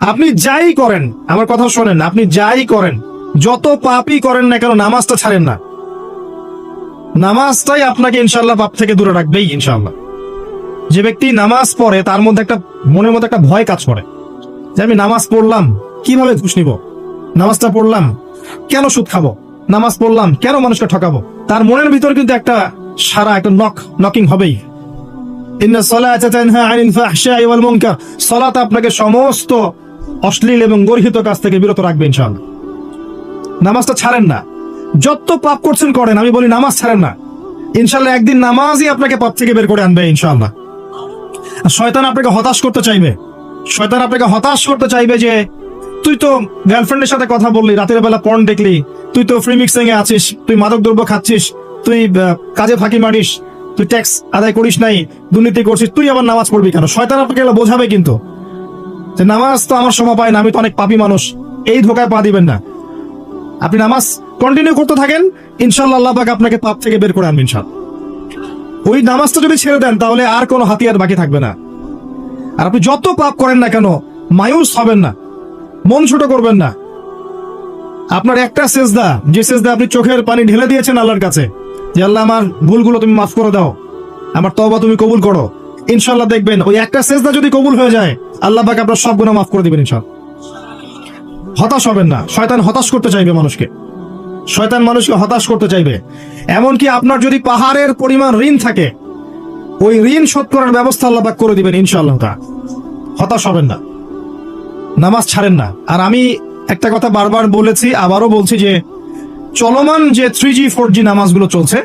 আপনি যাই করেন, আমার কথা শোনেন, আপনি যাই করেন, যত পাপই করেন না কেন, নামাজটা ছাড়েন না। নামাজটাই আপনাকে ইনশাল্লাহ পাপ থেকে দূরে রাখবেই ইনশাল্লাহ যে ব্যক্তি নামাজ পড়ে, তার মধ্যে একটা, মনের মধ্যে একটা ভয় কাজ করে। যে আমি নামাজ পড়লাম, কীভাবে ঘুষ নিব? নামাজটা পড়লাম, কেন সুদ খাব? নামাজ পড়লাম, কেন মানুষকে ঠকাবো? তার মনের ভিতর কিন্তু একটা সারা, একটা নক নকিং হবেই। আপনাকে সমস্ত অশ্লীল এবং গর্হিত কাজ থেকে বিরত রাখবে, ইনশাআল্লাহ। নামাজটা ছাড়েন না। যত পাপ করছেন করেন, আমি বলি নামাজ ছাড়েন না। ইনশাআল্লাহ একদিন নামাজই আপনাকে পাপ থেকে বের করে আনবে, ইনশাআল্লাহ। আর শয়তান আপনাকে হতাশ করতে চাইবে। শয়তান আপনাকে হতাশ করতে চাইবে যে, তুই তো গার্লফ্রেন্ডের সাথে কথা বললি, রাতের বেলা পর্ন দেখলি, তুই তো ফ্রি মিক্সিং এ আছিস, তুই মাদক দ্রব্য খাচ্ছিস, তুই কাজে ফাঁকি মারিস তুই ট্যাক্স আদায় করিস নাই, দুর্নীতি করছিস, তুই আবার নামাজ পড়বি কেন? শয়তান আপনাকে বোঝাবে কিন্তু। যে নামাজ তো আমার সময় পায় না, আমি তো অনেক পাপী মানুষ। এই ধোকায় পা দিবেন না। আপনি নামাজ কন্টিনিউ করতে থাকেন ইনশাল্লাহ আল্লাহ পাক আপনাকে পাপ থেকে বের করে আনবেন ইনশাল্লাহ ওই নামাজটা যদি ছেড়ে দেন, তাহলে আর কোনো হাতিয়ার বাকি থাকবে না। আর আপনি যত পাপ করেন না কেন, মায়ুস হবেন না। মন ছোট করবেন না। আপনার একটা সেজদা, যে সেজদা আপনি চোখের পানি ঢেলে দিয়েছেন আল্লাহর কাছে যে আল্লাহ আমার ভুলগুলো তুমি মাফ করে দাও। আমার তবা তুমি কবুল করো। ইনশাল্লাহ দেখবেন, ওই একটা সেজদা যদি কবুল হয়ে যায়, আল্লাহ পাক আপনার সব গুণা মাফ করে দিবেন ইনশাল্লাহ হতাশ হবেন না। শয়তান হতাশ করতে চাইবে মানুষকে। শয়তান মানুষকে হতাশ করতে চাইবে। এমনকি আপনার যদি পাহাড়ের পরিমাণ ঋণ থাকে, ওই ঋণ শোধ করার ব্যবস্থা আল্লাহ করে দিবেন ইনশাআল্লাহ তা। হতাশ হবেন না। নামাজ ছাড়েন না। আর আমি একটা কথা বারবার বলেছি, আবারও বলছি যে চলমান যে থ্রি জি ফোর জি নামাজগুলো চলছে